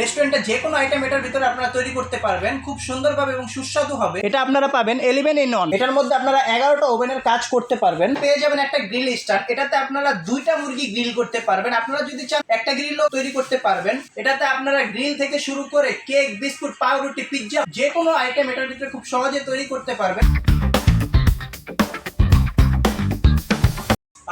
রেস্টুরেন্টে যে কোনো আইটেম এটার ভিতরে আপনারা তৈরি করতে পারবেন খুব সুন্দরভাবে এবং সুস্বাদু হবে। এটা আপনারা পাবেন এলিভেন ইন অন এটার মধ্যে আপনারা এগারোটা ওভেনের কাজ করতে পারবেন। পেয়ে যাবেন একটা গ্রিল স্টার এটাতে আপনারা দুইটা মুরগি গ্রিল করতে পারবেন। আপনারা যদি চান একটা গ্রিলও তৈরি করতে পারবেন। এটাতে আপনারা গ্রিল থেকে শুরু করে কেক বিস্কুট পাউরুটি পিৎজা যে কোনো আইটেম এটার ভিতরে খুব সহজে তৈরি করতে পারবেন।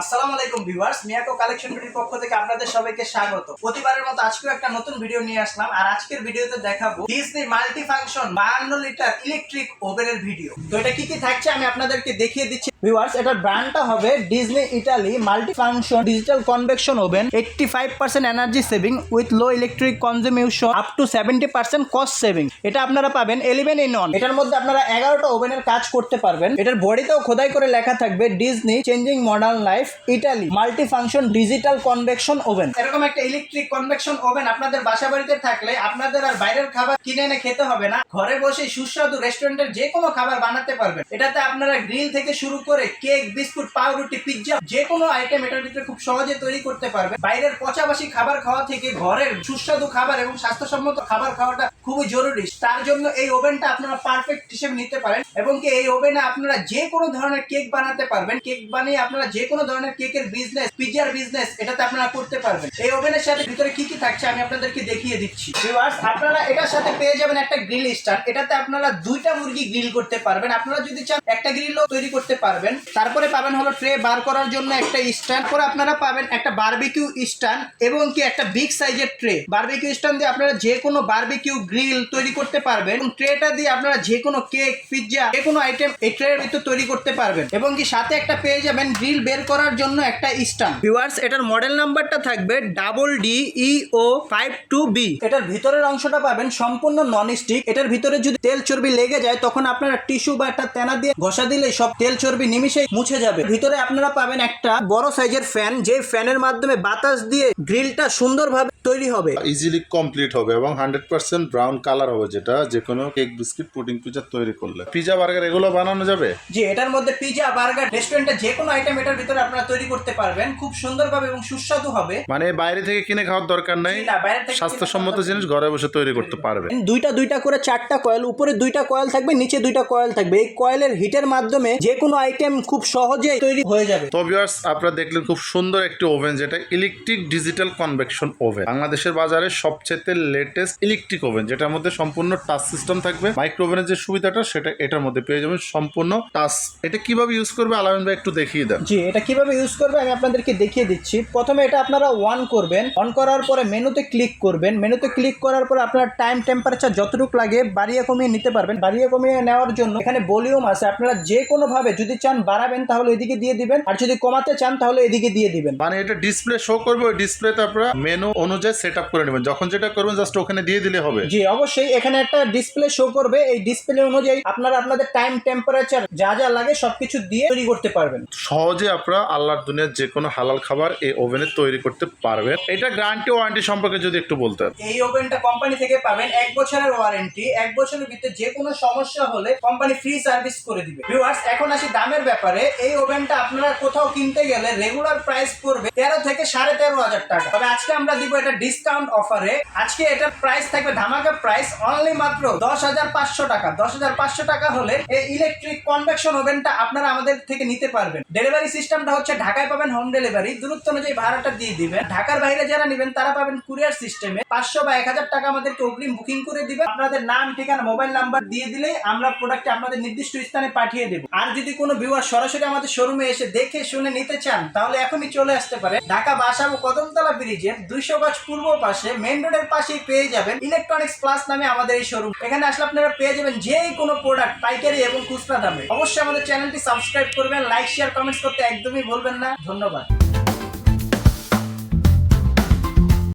আসসালামু আলাইকুম ভিউয়ার্স, মিয়াকো কালেকশন ভিডিওর পক্ষ থেকে আপনাদের সবাইকে স্বাগত। প্রতিবারের মতো আজকেও একটা নতুন ভিডিও নিয়ে আসলাম, আর আজকের ভিডিওতে দেখাবো Disney multi function 52 litre electric ওভেনের ভিডিও তো এটা কি কি থাকছে আমি আপনাদেরকে দেখিয়ে দিচ্ছি। ভিউয়ার্স, এটার ব্র্যান্ডটা হবে Disney Italy multi function digital convection oven 85% energy saving with low electric consumption up to 70% cost saving এটা আপনারা পাবেন 11 ইন অন এটার মধ্যে আপনারা 11টা ওভেনের কাজ করতে পারবেন। এটার বডিতেও খোদাই করে লেখা থাকবে Disney changing modern life Italy multi function digital convection oven. এরকম একটা ইলেকট্রিক কনভেকশন ওভেন আপনাদের বাসা বাড়িতে থাকলে আপনাদের আর বাইরের খাবার কিনে এনে খেতে হবে না। ঘরে বসে সুস্বাদু রেস্টুরেন্টের যে কোনো খাবার বানাতে পারবেন। এটাতে আপনারা গ্রিল থেকে শুরু করে কেক বিস্কুট পাউরুটি পিৎজা যে কোনো আইটেম এটার ভিতরে খুব সহজে তৈরি করতে পারবেন। বাইরের পচাবাসি খাবার খাওয়া থেকে ঘরের সুস্বাদু খাবার এবং স্বাস্থ্যসম্মত খাবার খাওয়াটা খুবই জরুরি। তার জন্য এই ওভেনটা আপনারা পারফেক্ট হিসেবে নিতে পারেন এবং কি এই ওভেনে আপনারা যে কোনো ধরনের কেক বানাতে পারবেন। কেক বানিয়ে আপনারা যে কোনো ধরনের কেকের বিজনেস পিজার বিজনেস এটাতে আপনারা করতে পারবেন। এই ওভেনের সাথে ভিতরে কি কি থাকছে আমি আপনাদেরকে দেখিয়ে দিচ্ছি। ভিউয়ার্স আপনারা এটার সাথে পেয়ে যাবেন একটা গ্রিল স্টার এটাতে আপনারা দুইটা মুরগি গ্রিল করতে পারবেন। আপনারা যদি চান একটা গ্রিলও তৈরি করতে পারবেন। তারপরে পাবেন হলো ট্রে বার করার জন্য একটা স্ট্যান্ড পরে আপনারা পাবেন একটা বারবিকিউ স্ট্যান্ড এবং কি একটা বিগ সাইজের ট্রে বারবিকিউ স্ট্যান্ড দিয়ে আপনারা যে কোনো বারবিকিউ গ্রিল তৈরি করতে পারবেন। এবং ট্রেটা দিয়ে আপনারা যে কোনো কেক পিৎজা যে কোনো আইটেম এই ট্রের ভিতর তৈরি করতে পারবেন। এবং কি সাথে একটা পেয়ে যাবেন গ্রিল বের করার জন্য একটা স্ট্যান্ড ভিউয়ার্স এটার মডেল নাম্বারটা থাকবে double D E O five two B. এটার ভিতরের অংশটা পাবেন সম্পূর্ণ নন স্টিক এটার ভিতরে যদি তেল চর্বি লেগে যায় তখন আপনারা টিস্যু বা একটা তেনা দিয়ে ঘষা দিলে সব তেল চর্বি নিমিশেই মুছে যাবে। ভিতরে আপনারা পাবেন একটা বড় সাইজের ফ্যান যে ফ্যানের মাধ্যমে বাতাস দিয়ে গ্রিলটা সুন্দরভাবে তৈরি হবে। ইজিলি কমপ্লিট হবে এবং হান্ড্রেড পার্সেন্ট ব্রাউন কালার হবে যেটা যে কোনো কেক বিস্কিট পুডিং পিজা তৈরি করলে। পিজা বার্গার এগুলো বানানো যাবে? যে এটার মধ্যে পিজা বার্গার রেস্টুরেন্টে যে কোনো আইটেম এটার ভিতরে আপনারা তৈরি করতে পারবেন খুব সুন্দরভাবে এবং সুস্বাদু হবে। মানে বাইরে থেকে কিনে খাওয়ার দরকার নেই স্বাস্থ্যসম্মত জিনিস ঘরে বসে তৈরি করতে পারবে। দুইটা দুইটা করে চারটা কয়েল উপরে দুইটা কয়েল থাকবে নিচে দুইটা কয়েল থাকবে। এই কয়েলের হিটের মাধ্যমে যে কোনো আইটেম খুব সহজে তৈরি হয়ে যাবে। তো ভিউয়ার্স আপনারা দেখলেন খুব সুন্দর একটি ওভেন যেটা ইলেকট্রিক ডিজিটাল কনভেকশন ওভেন বাংলাদেশের বাজারে সবচেয়ে লেটেস্ট ইলেকট্রিক ওভেন যেটার মধ্যে সম্পূর্ণ টাচ সিস্টেম থাকবে। মাইক্রো ওভেনের যে সুবিধাটা সেটা এটার মধ্যে পেয়ে যাবেন সম্পূর্ণ টাচ এটা কীভাবে ইউজ করবে আলামিন ভাই একটু দেখিয়ে দেন। জি এটা কীভাবে ইউজ করবে আমি আপনাদেরকে দেখিয়ে দিচ্ছি। প্রথমে এটা আপনারা অন করবেন। অন করার পরে মেনুতে ক্লিক করবেন। মেনুতে ক্লিক করার পরে আপনার টাইম টেম্পারেচার যতটুকু লাগে বাড়িয়ে কমিয়ে নিতে পারবেন। বাড়িয়ে কমিয়ে নেওয়ার জন্য এখানে ভলিউম আছে। আপনারা যে কোনো ভাবে যদি চান বাড়াবেন তাহলে এদিকে দিয়ে দিবেন। আর যদি কমাতে চান তাহলে এদিকে দিয়ে দিবেন। মানে এটা ডিসপ্লে শো করবে। ওই ডিসপ্লেতে আপনারা মেনু অনুযায়ী সেট আপ করে নেবেন। যখন যেটা করবেন জাস্ট ওখানে দিয়ে দিলে হবে। জি অবশ্যই এখানে একটা ডিসপ্লে শো করবে। এই ডিসপ্লে অনুযায়ী আপনারা আপনাদের টাইম টেম্পারেচার যা যা লাগে সবকিছু দিয়ে তৈরি করতে পারবেন। সহজে আপনারা আল্লাহর দুনিয়ার যে কোনো হালাল খাবার এই ওভেনে তৈরি করতে পারবেন। এটা গ্যারান্টি ওয়ারেন্টি সম্পর্কে যদি একটু বলতেন। এই ওভেনটা কোম্পানি থেকে পাবেন এক বছরের ওয়ারেন্টি এক বছরের ভিতরে যে কোনো সমস্যা হলে কোম্পানি ফ্রি সার্ভিস করে দিবে। ভিউয়ার্স এখন আসি দামের ব্যাপারে। এই ওভেনটা আপনারা কোথাও কিনতে গেলে রেগুলার প্রাইস পড়বে তেরো থেকে সাড়ে তেরো হাজার টাকা। তবে আজকে আমরা দিব এটা ডিসকাউন্ট অফারে আজকে এটার প্রাইস থাকবে ধামাকা প্রাইস অনলি মাত্র দশ হাজার পাঁচশো টাকা। দশ হাজার পাঁচশো টাকা হলে এই ইলেকট্রিক কনভেকশন ওভেনটা আপনারা আমাদের থেকে নিতে পারবেন। ডেলিভারি সিস্টেমটা ঢাকায় পাবেন হোম ডেলিভারি দূরত্ব অনুযায়ী ভাড়াটা দিয়ে দিবেন। ঢাকার বাইরে যারা নেবেন, তারা পাবেন কুরিয়ার সিস্টেমে পাঁচশো বা এক হাজার টাকা আমাদেরকে অগ্রিম বুকিং করে দিবেন। আপনাদের নাম, ঠিকানা মোবাইল নাম্বার দিয়ে দিলেই আমরা প্রোডাক্টটা আপনাদের নির্দিষ্ট স্থানে পাঠিয়ে দেবো। আর যদি কোনো ভিউয়ার সরাসরি আমাদের শোরুমে এসে দেখে, শুনে নিতে চান, তাহলে এখনই চলে আসতে পারে ঢাকা বাসাবো কদমতলা ব্রিজের দুইশো গজ পূর্ব পাশে মেন রোডের পাশেই পেয়ে যাবেন ইলেকট্রনিক্স প্লাস নামে আমাদের এই শোরুম এখানে আসলে আপনারা পেয়ে যাবেন যে কোনো প্রোডাক্ট পাইকারি এবং খুচরা দামে। অবশ্যই আমাদের চ্যানেলটি সাবস্ক্রাইব করবেন লাইক শেয়ার কমেন্টস করতে একদমই ভুলবেন না ধন্যবাদ।